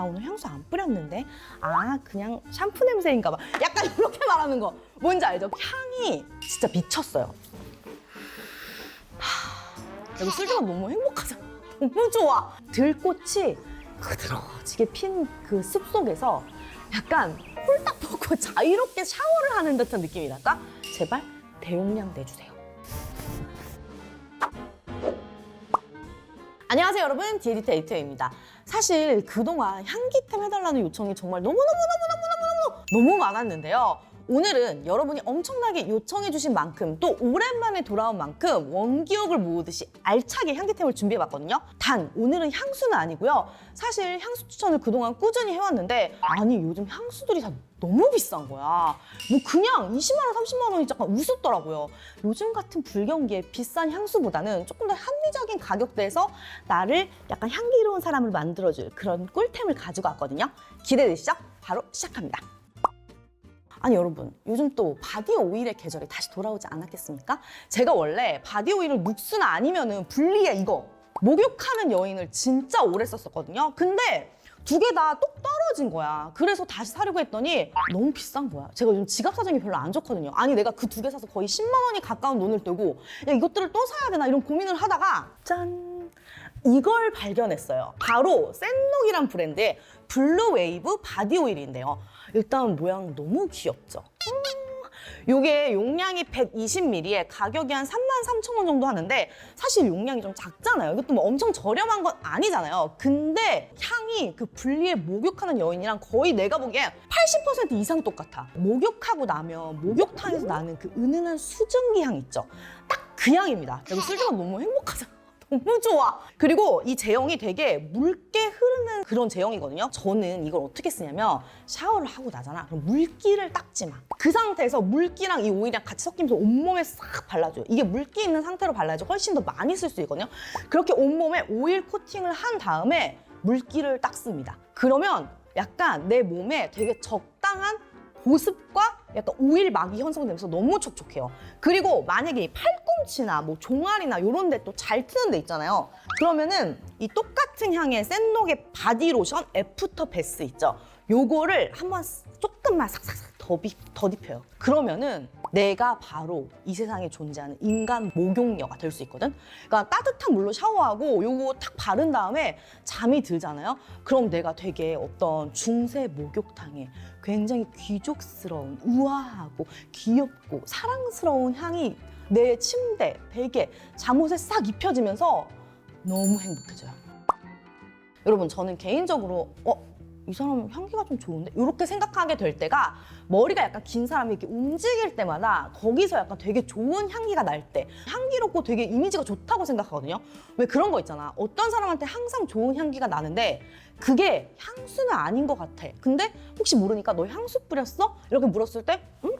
나 오늘 향수 안 뿌렸는데? 아 그냥 샴푸 냄새인가 봐. 약간 이렇게 말하는 거. 뭔지 알죠? 향이 진짜 미쳤어요. 하, 여기 술주가 너무 행복하잖아 너무 좋아. 들꽃이 그드러지게 핀 그 숲속에서 약간 홀딱 벗고 자유롭게 샤워를 하는 듯한 느낌이 날까? 제발 대용량 내주세요 안녕하세요 여러분. 디에디터 에이터입니다. 사실 그동안 향기템 해달라는 요청이 정말 너무너무너무너무너무너무 너무 많았는데요. 오늘은 여러분이 엄청나게 요청해 주신 만큼 또 오랜만에 돌아온 만큼 원기옥을 모으듯이 알차게 향기템을 준비해 봤거든요. 단 오늘은 향수는 아니고요. 사실 향수 추천을 그동안 꾸준히 해왔는데 아니 요즘 향수들이 다 너무 비싼 거야. 뭐 그냥 20만 원, 30만 원이 잠깐 우습더라고요. 요즘 같은 불경기에 비싼 향수보다는 조금 더 합리적인 가격대에서 나를 약간 향기로운 사람을 만들어줄 그런 꿀템을 가지고 왔거든요. 기대되시죠? 바로 시작합니다. 아니 여러분 요즘 또 바디 오일의 계절이 다시 돌아오지 않았겠습니까? 제가 원래 바디 오일을 묵스나 아니면은 분리해 이거 목욕하는 여인을 진짜 오래 썼었거든요. 근데 두 개 다 똑 떨어진 거야. 그래서 다시 사려고 했더니 너무 비싼 거야. 제가 요즘 지갑 사정이 별로 안 좋거든요. 아니 내가 그 두 개 사서 거의 10만 원이 가까운 돈을 들고 야 이것들을 또 사야 되나 이런 고민을 하다가 짠 이걸 발견했어요. 바로 샌록이란 브랜드의 블루 웨이브 바디 오일인데요. 일단 모양 너무 귀엽죠. 이게 용량이 120ml에 가격이 한 33,000원 정도 하는데 사실 용량이 좀 작잖아요. 이것도 뭐 엄청 저렴한 건 아니잖아요. 근데 향이 그 분리에 목욕하는 여인이랑 거의 내가 보기엔 80% 이상 똑같아. 목욕하고 나면 목욕탕에서 나는 그 은은한 수증기 향 있죠. 딱 그 향입니다. 여기 술주가 너무 행복하잖아. 너무 좋아. 그리고 이 제형이 되게 묽게 흐르는 그런 제형이거든요. 저는 이걸 어떻게 쓰냐면 샤워를 하고 나잖아. 그럼 물기를 닦지 마. 그 상태에서 물기랑 이 오일이랑 같이 섞이면서 온몸에 싹 발라줘요. 이게 물기 있는 상태로 발라야지 훨씬 더 많이 쓸 수 있거든요. 그렇게 온몸에 오일 코팅을 한 다음에 물기를 닦습니다. 그러면 약간 내 몸에 되게 적당한 보습과 약간 오일 막이 형성되면서 너무 촉촉해요. 그리고 만약에 이 팔꿈치나 뭐 종아리나 이런 데 또 잘 트는 데 있잖아요. 그러면은 이 똑같은 향의 샌록의 바디 로션 애프터 베스 있죠. 요거를 한번 조금만 싹싹싹 더비, 더딥혀요. 그러면은 내가 바로 이 세상에 존재하는 인간 목욕녀가 될 수 있거든. 그러니까 따뜻한 물로 샤워하고 요거 탁 바른 다음에 잠이 들잖아요. 그럼 내가 되게 어떤 중세 목욕탕에 굉장히 귀족스러운 우아하고 귀엽고 사랑스러운 향이 내 침대, 베개, 잠옷에 싹 입혀지면서 너무 행복해져요. 여러분 저는 개인적으로 어? 이 사람 향기가 좀 좋은데? 이렇게 생각하게 될 때가 머리가 약간 긴 사람이 이렇게 움직일 때마다 거기서 약간 되게 좋은 향기가 날 때 향기롭고 되게 이미지가 좋다고 생각하거든요. 왜 그런 거 있잖아. 어떤 사람한테 항상 좋은 향기가 나는데 그게 향수는 아닌 것 같아. 근데 혹시 모르니까 너 향수 뿌렸어? 이렇게 물었을 때 응?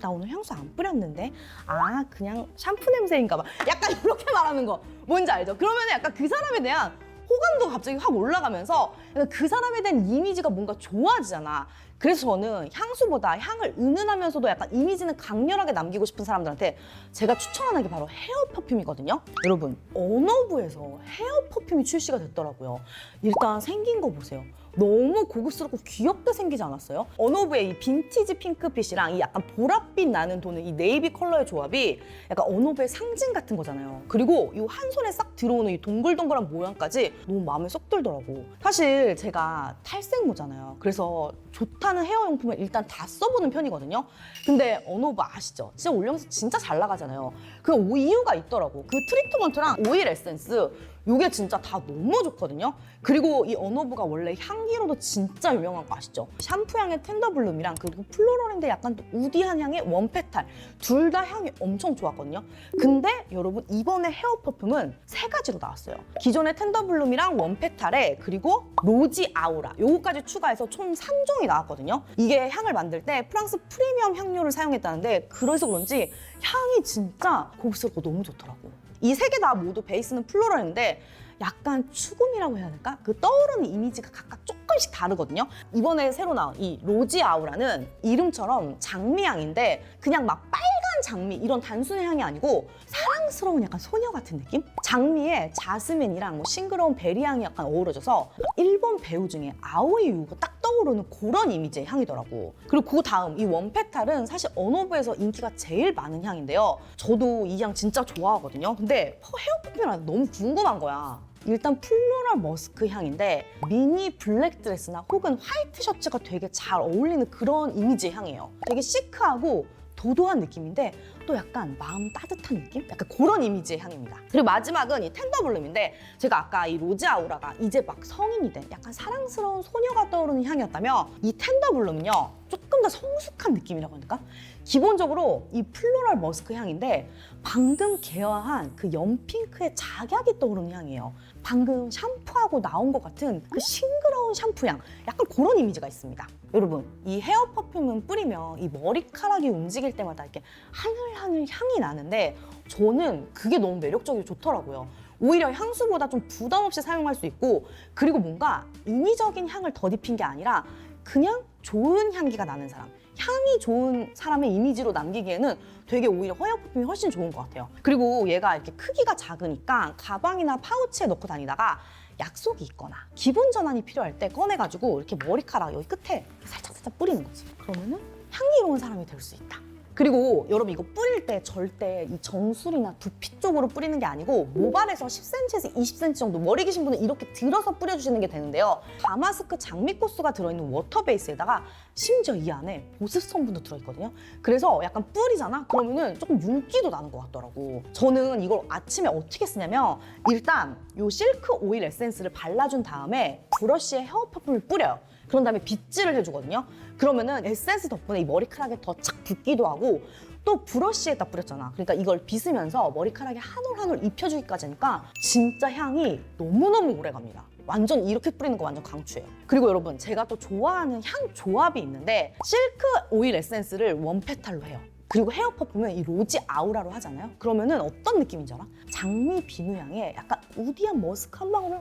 나 오늘 향수 안 뿌렸는데 아 그냥 샴푸 냄새인가 봐 약간 이렇게 말하는 거 뭔지 알죠? 그러면 약간 그 사람에 대한 호감도 갑자기 확 올라가면서 그 사람에 대한 이미지가 뭔가 좋아지잖아. 그래서 저는 향수보다 향을 은은하면서도 약간 이미지는 강렬하게 남기고 싶은 사람들한테 제가 추천하는 게 바로 헤어 퍼퓸이거든요. 여러분 언어부에서 헤어 퍼퓸이 출시가 됐더라고요. 일단 생긴 거 보세요 너무 고급스럽고 귀엽게 생기지 않았어요? 언어부의 이 빈티지 핑크빛이랑 이 약간 보랏빛 나는 도는 이 네이비 컬러의 조합이 약간 언어부의 상징 같은 거잖아요. 그리고 이 한 손에 싹 들어오는 이 동글동글한 모양까지 너무 마음에 쏙 들더라고. 사실 제가 탈색모잖아요. 그래서 좋다는 헤어용품을 일단 다 써보는 편이거든요. 근데 언어부 아시죠? 진짜 올영에서 진짜 잘 나가잖아요. 그 이유가 있더라고. 그 트리트먼트랑 오일 에센스 이게 진짜 다 너무 좋거든요. 그리고 이 언어부가 원래 향기로도 진짜 유명한 거 아시죠? 샴푸 향의 텐더블룸이랑 그리고 플로럴인데 약간 또 우디한 향의 원페탈 둘 다 향이 엄청 좋았거든요. 근데 여러분 이번에 헤어 퍼퓸은 세 가지로 나왔어요. 기존의 텐더블룸이랑 원페탈에 그리고 로지 아우라 요거까지 추가해서 총 3종이 나왔거든요. 이게 향을 만들 때 프랑스 프리미엄 향료를 사용했다는데 그래서 그런지 향이 진짜 고급스럽고 너무 좋더라고. 이 세 개 다 모두 베이스는 플로럴인데 약간 추금이라고 해야 될까? 그 떠오르는 이미지가 각각 조금씩 다르거든요. 이번에 새로 나온 이 로지 아우라는 이름처럼 장미향인데 그냥 막 빨간 장미 이런 단순한 향이 아니고 사랑 사랑스러운 약간 소녀 같은 느낌? 장미에 자스민이랑 뭐 싱그러운 베리향이 약간 어우러져서 일본 배우 중에 아오이 유가 딱 떠오르는 그런 이미지의 향이더라고. 그리고 그 다음 이 원페탈은 사실 언어부에서 인기가 제일 많은 향인데요. 저도 이 향 진짜 좋아하거든요. 근데 헤어 퍼퓸이라 너무 궁금한 거야. 일단 플로럴 머스크 향인데 미니 블랙 드레스나 혹은 화이트 셔츠가 되게 잘 어울리는 그런 이미지의 향이에요. 되게 시크하고 도도한 느낌인데 또 약간 마음 따뜻한 느낌? 약간 그런 이미지의 향입니다. 그리고 마지막은 이 텐더블룸인데 제가 아까 이 로즈 아우라가 이제 막 성인이 된 약간 사랑스러운 소녀가 떠오르는 향이었다면 이 텐더블룸은요 조금 더 성숙한 느낌이라고 할까? 기본적으로 이 플로럴 머스크 향인데 방금 개화한 그 연핑크의 작약이 떠오르는 향이에요. 방금 샴푸하고 나온 것 같은 그 싱그러운 샴푸 향 약간 그런 이미지가 있습니다. 여러분 이 헤어 퍼퓸은 뿌리면 이 머리카락이 움직일 때마다 이렇게 하늘하늘 향이 나는데 저는 그게 너무 매력적이고 좋더라고요. 오히려 향수보다 좀 부담 없이 사용할 수 있고 그리고 뭔가 인위적인 향을 덧입힌 게 아니라 그냥 좋은 향기가 나는 사람 향이 좋은 사람의 이미지로 남기기에는 되게 오히려 퍼퓸이 훨씬 좋은 것 같아요. 그리고 얘가 이렇게 크기가 작으니까 가방이나 파우치에 넣고 다니다가 약속이 있거나 기분 전환이 필요할 때 꺼내가지고 이렇게 머리카락 여기 끝에 살짝 살짝 뿌리는 거지. 그러면은 향기로운 사람이 될 수 있다. 그리고 여러분 이거 뿌릴 때 절대 이 정수리나 두피 쪽으로 뿌리는 게 아니고 모발에서 10cm에서 20cm 정도 머리 기신 분은 이렇게 들어서 뿌려주시는 게 되는데요. 다마스크 장미꽃수가 들어있는 워터 베이스에다가 심지어 이 안에 보습 성분도 들어있거든요. 그래서 약간 뿌리잖아? 그러면은 조금 윤기도 나는 것 같더라고. 저는 이걸 아침에 어떻게 쓰냐면 일단 이 실크 오일 에센스를 발라준 다음에 브러쉬에 헤어 퍼퓸을 뿌려요. 그런 다음에 빗질을 해주거든요. 그러면은 에센스 덕분에 이 머리카락에 더 착 붙기도 하고 또 브러쉬에다 뿌렸잖아. 그러니까 이걸 빗으면서 머리카락에 한 올 한 올 입혀주기까지 하니까 진짜 향이 너무너무 오래 갑니다. 완전 이렇게 뿌리는 거 완전 강추예요. 그리고 여러분 제가 또 좋아하는 향 조합이 있는데 실크 오일 에센스를 원페탈로 해요. 그리고 헤어 퍼퓸은 이 로지 아우라로 하잖아요. 그러면은 어떤 느낌인지 알아? 장미 비누 향에 약간 우디한 머스크 한 방울을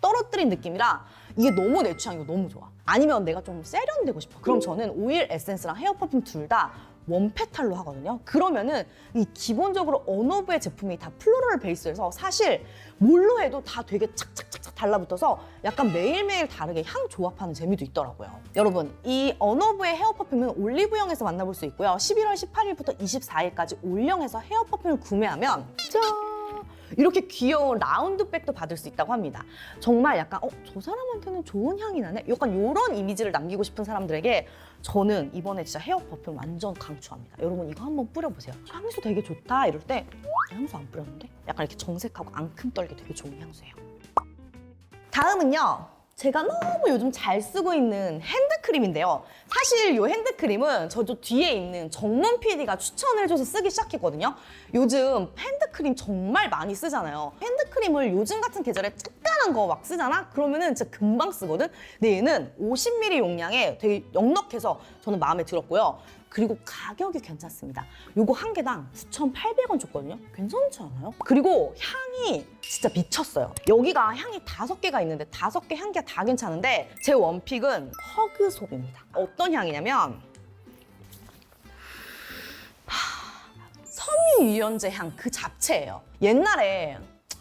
떨어뜨린 느낌이라 이게 너무 내 취향이고 너무 좋아. 아니면 내가 좀 세련되고 싶어. 그럼 저는 오일 에센스랑 헤어 퍼퓸 둘 다 원페탈로 하거든요. 그러면은 이 기본적으로 언어부의 제품이 다 플로럴 베이스여서 사실 뭘로 해도 다 되게 착착착착 달라붙어서 약간 매일매일 다르게 향 조합하는 재미도 있더라고요. 여러분, 이 언어부의 헤어 퍼퓸은 올리브영에서 만나볼 수 있고요. 11월 18일부터 24일까지 올영에서 헤어 퍼퓸을 구매하면 짠! 이렇게 귀여운 라운드백도 받을 수 있다고 합니다. 정말 약간 어, 저 사람한테는 좋은 향이 나네? 약간 이런 이미지를 남기고 싶은 사람들에게 저는 이번에 진짜 헤어 퍼퓸 완전 강추합니다. 여러분 이거 한번 뿌려보세요. 향수 되게 좋다 이럴 때 향수 안 뿌렸는데? 약간 이렇게 정색하고 앙큼 떨게 되게 좋은 향수예요. 다음은요. 제가 너무 요즘 잘 쓰고 있는 핸드크림인데요. 사실 이 핸드크림은 저도 뒤에 있는 정문 PD가 추천해줘서 쓰기 시작했거든요. 요즘 핸드크림 정말 많이 쓰잖아요. 핸드크림을 요즘 같은 계절에 쪼깐한 거 막 쓰잖아? 그러면은 진짜 금방 쓰거든? 근데 얘는 50ml 용량에 되게 넉넉해서 저는 마음에 들었고요. 그리고 가격이 괜찮습니다. 요거 한 개당 9,800원 줬거든요. 괜찮지 않아요? 그리고 향이 진짜 미쳤어요. 여기가 향이 다섯 개가 있는데 다섯 개 향기가 다 괜찮은데 제 원픽은 허그솝입니다. 어떤 향이냐면 하, 섬유유연제 향 그 자체예요. 옛날에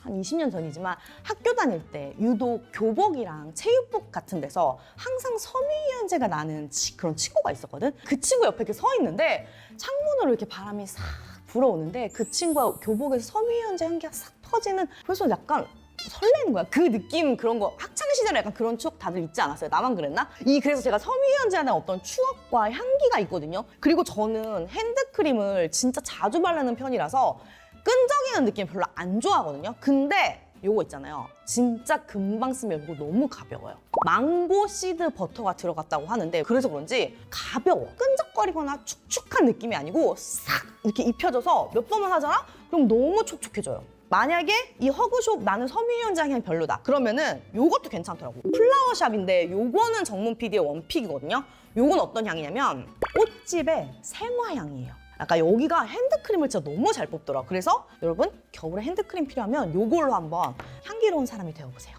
한 20년 전이지만 학교 다닐 때 유독 교복이랑 체육복 같은 데서 항상 섬유유연제가 나는 치- 그런 친구가 있었거든. 그 친구 옆에 이렇게 서 있는데 창문으로 이렇게 바람이 싹 불어오는데 그 친구가 교복에서 섬유유연제 향기가 싹 퍼지는 그래서 약간 설레는 거야. 그 느낌 그런 거 학창 시절에 약간 그런 추억 다들 있지 않았어요? 나만 그랬나? 이 그래서 제가 섬유유연제하는 어떤 추억과 향기가 있거든요. 그리고 저는 핸드크림을 진짜 자주 바르는 편이라서 끈적이는 느낌 별로 안 좋아하거든요. 근데 요거 있잖아요. 진짜 금방 쓰면 이거 너무 가벼워요. 망고 시드 버터가 들어갔다고 하는데 그래서 그런지 가벼워. 끈적거리거나 축축한 느낌이 아니고 싹 이렇게 입혀져서 몇 번만 하잖아? 그럼 너무 촉촉해져요. 만약에 이 허그숍 나는 섬유유연제 향이 별로다. 그러면은 요것도 괜찮더라고. 플라워샵인데 요거는 정문 PD의 원픽이거든요. 요건 어떤 향이냐면 꽃집의 생화향이에요. 약간 여기가 핸드크림을 진짜 너무 잘 뽑더라. 그래서 여러분 겨울에 핸드크림 필요하면 요걸로 한번 향기로운 사람이 되어보세요.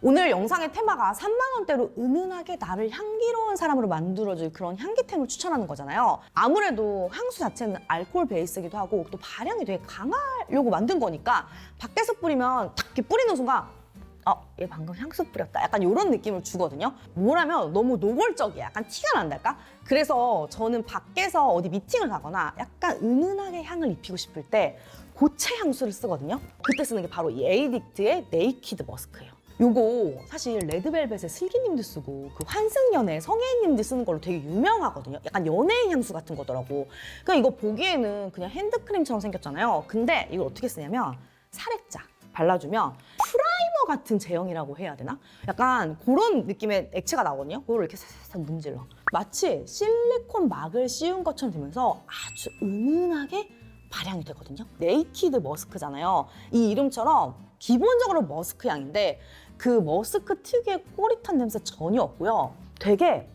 오늘 영상의 테마가 3만 원대로 은은하게 나를 향기로운 사람으로 만들어줄 그런 향기템을 추천하는 거잖아요. 아무래도 향수 자체는 알코올 베이스이기도 하고 또 발향이 되게 강하려고 만든 거니까 밖에서 뿌리면 탁 이렇게 뿌리는 순간 어, 얘 방금 향수 뿌렸다. 약간 이런 느낌을 주거든요. 뭐라면 너무 노골적이야. 약간 티가 난달까? 그래서 저는 밖에서 어디 미팅을 가거나 약간 은은하게 향을 입히고 싶을 때 고체 향수를 쓰거든요. 그때 쓰는 게 바로 이 에이딕트의 네이키드 머스크예요. 요거 사실 레드벨벳의 슬기님도 쓰고 그 환승연애 성혜님도 쓰는 걸로 되게 유명하거든요. 약간 연예인 향수 같은 거더라고. 그러니까 이거 보기에는 그냥 핸드크림처럼 생겼잖아요. 근데 이걸 어떻게 쓰냐면 살짝 발라주면 같은 제형이라고 해야 되나? 약간 그런 느낌의 액체가 나거든요. 그걸 이렇게 살짝 문질러. 마치 실리콘 막을 씌운 것처럼 되면서 아주 은은하게 발향이 되거든요. 네이키드 머스크잖아요. 이 이름처럼 기본적으로 머스크 향인데 그 머스크 특유의 꼬릿한 냄새 전혀 없고요. 되게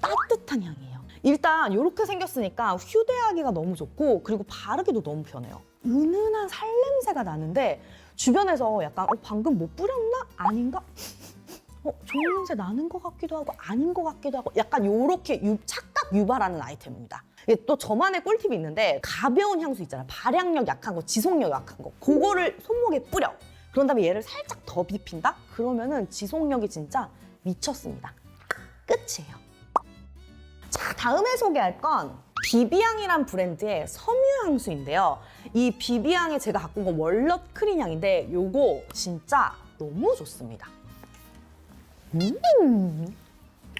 따뜻한 향이에요. 일단 이렇게 생겼으니까 휴대하기가 너무 좋고 그리고 바르기도 너무 편해요. 은은한 살냄새가 나는데 주변에서 약간 어, 방금 뭐 뿌렸나? 아닌가? 어, 좋은 냄새 나는 것 같기도 하고 아닌 것 같기도 하고 약간 요렇게 유- 착각 유발하는 아이템입니다. 이게 또 저만의 꿀팁이 있는데 가벼운 향수 있잖아요. 발향력 약한 거, 지속력 약한 거. 그거를 손목에 뿌려. 그런 다음에 얘를 살짝 더 비핀다? 그러면은 지속력이 진짜 미쳤습니다. 끝이에요. 자, 다음에 소개할 건 비비향이란 브랜드의 섬유 향수인데요. 이 비비향에 제가 갖고 온 건 월넛 크린 향인데 요거 진짜 너무 좋습니다. 음.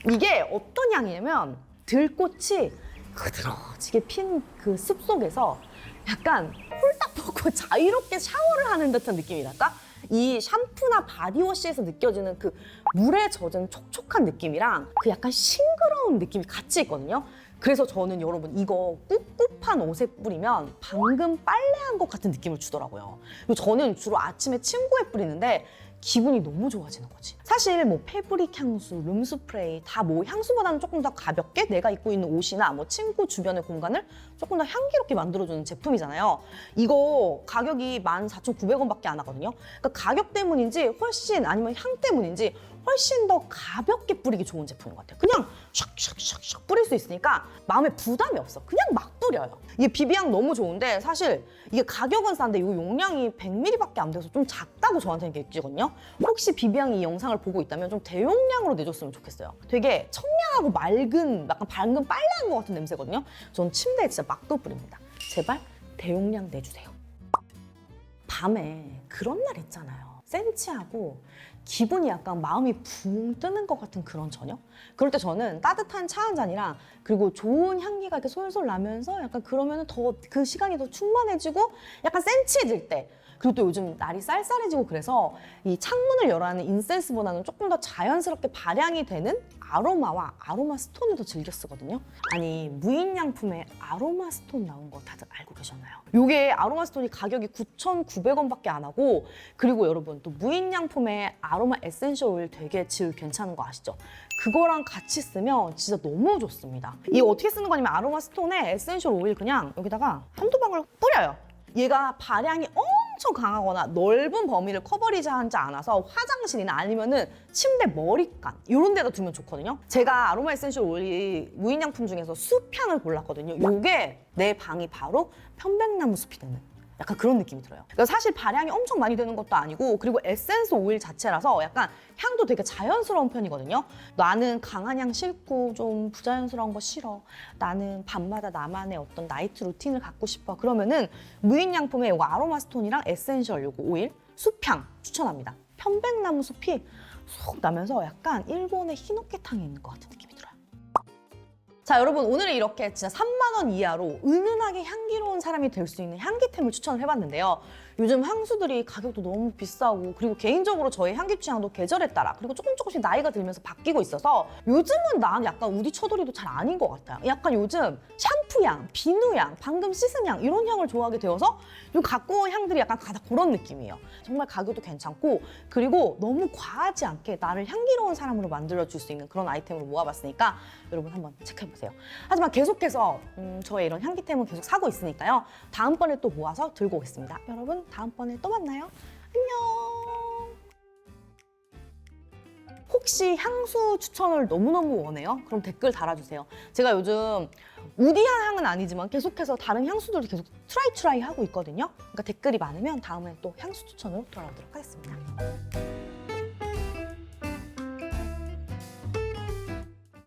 이게 어떤 향이냐면 들꽃이 그드러지게 핀 그 숲 속에서 약간 홀딱 벗고 자유롭게 샤워를 하는 듯한 느낌이랄까? 이 샴푸나 바디워시에서 느껴지는 그 물에 젖은 촉촉한 느낌이랑 그 약간 싱그러운 느낌이 같이 있거든요. 그래서 저는 여러분 이거 꿉꿉한 옷에 뿌리면 방금 빨래한 것 같은 느낌을 주더라고요. 저는 주로 아침에 침구에 뿌리는데 기분이 너무 좋아지는 거지. 사실 뭐 패브릭 향수, 룸스프레이 다 뭐 향수보다는 조금 더 가볍게 내가 입고 있는 옷이나 뭐 친구 주변의 공간을 조금 더 향기롭게 만들어주는 제품이잖아요. 이거 가격이 14,900원밖에 안 하거든요. 그러니까 가격 때문인지 훨씬 아니면 향 때문인지 훨씬 더 가볍게 뿌리기 좋은 제품인 것 같아요. 그냥 샥샥샥샥 뿌릴 수 있으니까 마음에 부담이 없어. 그냥 막 뿌려요. 이게 비비향 너무 좋은데 사실 이게 가격은 싼데 이 용량이 100ml밖에 안 돼서 좀 작다고 저한테는 느끼거든요. 혹시 비비향이 이 영상을 보고 있다면 좀 대용량으로 내줬으면 좋겠어요. 되게 청량하고 맑은 약간 방금 빨래한 것 같은 냄새거든요. 전 침대에 진짜 막도 뿌립니다. 제발 대용량 내주세요. 밤에 그런 날 있잖아요. 센치하고 기분이 약간 마음이 붕 뜨는 것 같은 그런 저녁? 그럴 때 저는 따뜻한 차 한 잔이랑 그리고 좋은 향기가 이렇게 솔솔 나면서 약간 그러면 더 그 시간이 더 충만해지고 약간 센치해질 때 그리고 또 요즘 날이 쌀쌀해지고 그래서 이 창문을 열어하는 인센스보다는 조금 더 자연스럽게 발향이 되는 아로마와 아로마 스톤을 더 즐겨 쓰거든요. 아니 무인 양품에 아로마 스톤 나온 거 다들 알고 계셨나요? 요게 아로마 스톤이 가격이 9,900원밖에 안 하고 그리고 여러분 또 무인 양품에 아로마 에센셜 오일 되게 질 괜찮은 거 아시죠? 그거랑 같이 쓰면 진짜 너무 좋습니다. 이 어떻게 쓰는 거냐면 아로마 스톤에 에센셜 오일 그냥 여기다가 한두 방울 뿌려요. 얘가 발향이 엄 청 강하거나 넓은 범위를 커버리지 하지 않아서 화장실이나 아니면은 침대 머리칸 이런 데다 두면 좋거든요. 제가 아로마 에센셜 오일 무인양품 중에서 숲향을 골랐거든요. 이게 내 방이 바로 편백나무 숲이 되는 약간 그런 느낌이 들어요. 그러니까 사실 발향이 엄청 많이 되는 것도 아니고 그리고 에센스 오일 자체라서 약간 향도 되게 자연스러운 편이거든요. 나는 강한 향 싫고 좀 부자연스러운 거 싫어. 나는 밤마다 나만의 어떤 나이트 루틴을 갖고 싶어. 그러면은 무인양품에 이거 아로마 스톤이랑 에센셜 요거 오일 숲향 추천합니다. 편백나무 숲이 쏙 나면서 약간 일본의 히노케탕에 있는 것 같은 들어요. 자 여러분 오늘은 이렇게 진짜 3만 원 이하로 은은하게 향기로운 사람이 될 수 있는 향기템을 추천을 해봤는데요. 요즘 향수들이 가격도 너무 비싸고 그리고 개인적으로 저의 향기 취향도 계절에 따라 그리고 조금 조금씩 나이가 들면서 바뀌고 있어서 요즘은 난 약간 우디 쳐돌이도 잘 아닌 것 같아요. 약간 요즘 샴푸향, 비누향, 방금 씻은 향 이런 향을 좋아하게 되어서 요 갖고 온 향들이 약간 다 그런 느낌이에요. 정말 가격도 괜찮고 그리고 너무 과하지 않게 나를 향기로운 사람으로 만들어줄 수 있는 그런 아이템으로 모아봤으니까 여러분 한번 체크해 보세요. 하지만 계속해서 음, 저의 이런 향기템은 계속 사고 있으니까요. 다음번에 또 모아서 들고 오겠습니다. 여러분 다음번에 또 만나요. 안녕. 혹시 향수 추천을 너무너무 원해요? 그럼 댓글 달아주세요. 제가 요즘 우디한 향은 아니지만 계속해서 다른 향수들도 계속 트라이 트라이 하고 있거든요. 그러니까 댓글이 많으면 다음에 또 향수 추천으로 돌아오도록 하겠습니다.